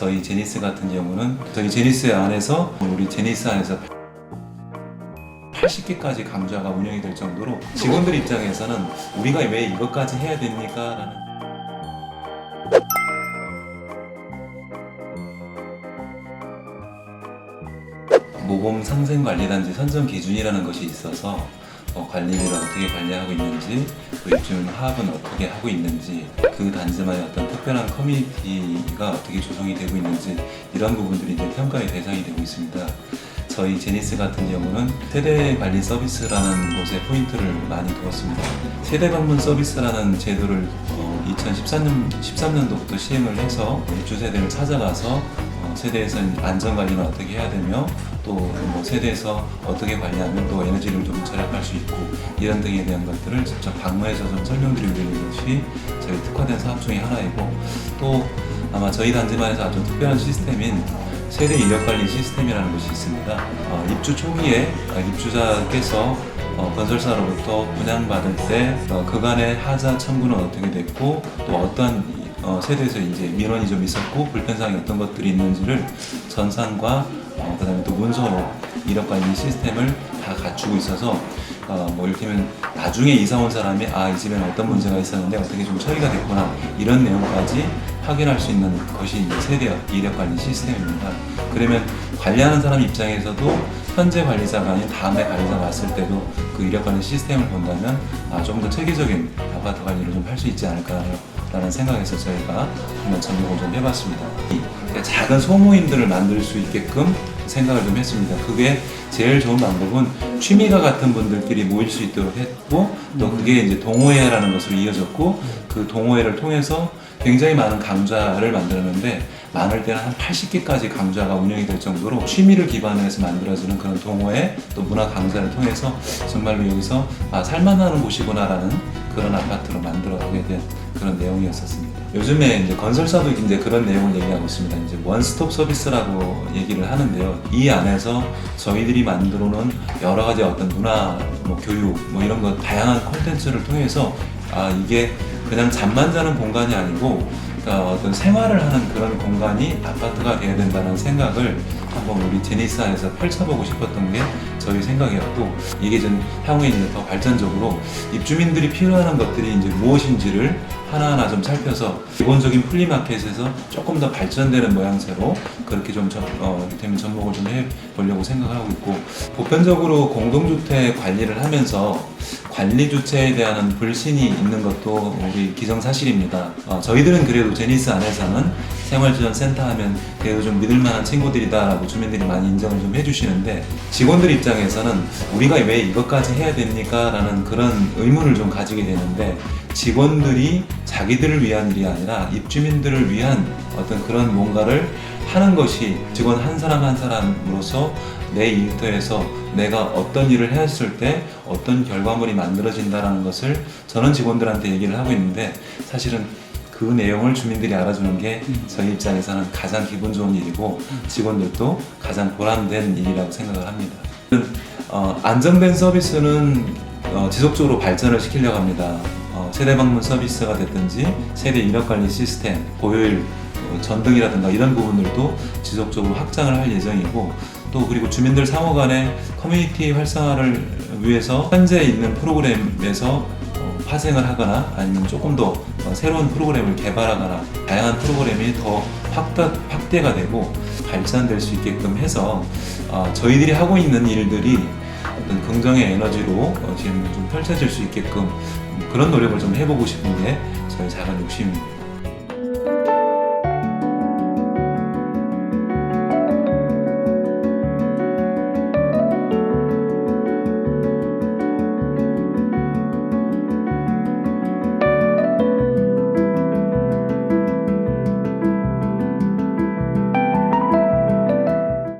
저희 제니스 같은 경우는 저희 제니스 안에서 우리 제니스 안에서 80개까지 강좌가 운영이 될 정도로 직원들 입장에서는 우리가 왜 이것까지 해야 됩니까? 라는 모범 상생 관리단지 선정 기준이라는 것이 있어서 어, 관리비를 어떻게 관리하고 있는지 또 입주민 화합은 어떻게 하고 있는지 그 단지만의 어떤 특별한 커뮤니티가 어떻게 조성이 되고 있는지 이런 부분들이 이제 평가의 대상이 되고 있습니다. 저희 제니스 같은 경우는 세대 관리 서비스라는 곳에 포인트를 많이 두었습니다. 세대 방문 서비스라는 제도를 2013년 13년도부터 시행을 해서 입주 세대를 찾아가서 어, 세대에서 안전 관리는 어떻게 해야 되며 또 뭐 세대에서 어떻게 관리하면 또 에너지를 좀 절약할 수 있고 이런 등에 대한 것들을 직접 방문해서 좀 설명드리고 있는 것이 저희 특화된 사업 중의 하나이고 또 아마 저희 단지만에서 아주 특별한 시스템인 세대 인력 관리 시스템이라는 것이 있습니다. 어, 입주 초기에 어, 입주자께서 어, 건설사로부터 분양받을 때 어, 그간의 하자 청구는 어떻게 됐고 또 어떤 어, 세대에서 이제 민원이 좀 있었고 불편사항이 어떤 것들이 있는지를 전산과 어, 그다음에 또 문서로 이력 관리 시스템을 다 갖추고 있어서 어, 뭐 이를테면 나중에 이사 온 사람이 아 이 집에는 어떤 문제가 있었는데 어떻게 좀 처리가 됐구나 이런 내용까지 확인할 수 있는 것이 세대 이력 관리 시스템입니다. 그러면 관리하는 사람 입장에서도 현재 관리자가 아닌 다음에 관리자가 왔을 때도 그 이력 관리 시스템을 본다면 아, 좀 더 체계적인 아파트 관리를 좀 할 수 있지 않을까라는 생각에서 저희가 한번 전공을 좀 해봤습니다. 이 작은 소모임들을 만들 수 있게끔 생각을 좀 했습니다. 그게 제일 좋은 방법은 취미가 같은 분들끼리 모일 수 있도록 했고 또 그게 이제 동호회라는 것으로 이어졌고 그 동호회를 통해서 굉장히 많은 강좌를 만들었는데 많을 때는 한 80개까지 강좌가 운영이 될 정도로 취미를 기반으로 해서 만들어지는 그런 동호회 또 문화 강좌를 통해서 정말로 여기서 아 살만하는 곳이구나라는 그런 아파트로 만들어가게 된 그런 내용이었었습니다. 요즘에 이제 건설사도 이제 그런 내용을 얘기하고 있습니다. 이제 원스톱 서비스라고 얘기를 하는데요. 이 안에서 저희들이 만들어 놓은 여러 가지 어떤 문화, 뭐 교육, 뭐 이런 것 다양한 콘텐츠를 통해서 아 이게 그냥 잠만 자는 공간이 아니고 그러니까 어떤 생활을 하는 그런 공간이 아파트가 돼야 된다는 생각을 한번 우리 제니스 안에서 펼쳐보고 싶었던 게 저희 생각이었고 이게 좀 향후에 이제 더 발전적으로 입주민들이 필요한 것들이 이제 무엇인지를 하나하나 좀 살펴서 기본적인 플리마켓에서 조금 더 발전되는 모양새로 그렇게 좀 전, 어, 이를테면 접목을 좀 해보려고 생각하고 있고 보편적으로 공동주택 관리를 하면서 관리 주체에 대한 불신이 있는 것도 우리 기정사실입니다. 어, 저희들은 그래도 제니스 안에서는 생활지원센터 하면 그래도 좀 믿을만한 친구들이다라고 주민들이 많이 인정을 좀 해주시는데 직원들 입장에서는 우리가 왜 이것까지 해야 됩니까? 라는 그런 의문을 좀 가지게 되는데 직원들이 자기들을 위한 일이 아니라 입주민들을 위한 어떤 그런 뭔가를 하는 것이 직원 한 사람 한 사람으로서 내 일터에서 내가 어떤 일을 했을 때 어떤 결과물이 만들어진다는 것을 저는 직원들한테 얘기를 하고 있는데 사실은 그 내용을 주민들이 알아주는 게 저희 입장에서는 가장 기분 좋은 일이고 직원들도 가장 보람된 일이라고 생각을 합니다. 어, 안정된 서비스는 어, 지속적으로 발전을 시키려고 합니다. 어, 세대 방문 서비스가 됐든지 세대 인력 관리 시스템, 보요일 어, 전등이라든가 이런 부분들도 지속적으로 확장을 할 예정이고 또 그리고 주민들 상호 간의 커뮤니티 활성화를 위해서 현재 있는 프로그램에서 어, 파생을 하거나 아니면 조금 더 어, 새로운 프로그램을 개발하거나 다양한 프로그램이 더 확대, 확대가 되고 발전될 수 있게끔 해서 어, 저희들이 하고 있는 일들이 어떤 긍정의 에너지로 어, 지금 좀 펼쳐질 수 있게끔 그런 노력을 좀 해보고 싶은 게 저희 작은 욕심입니다.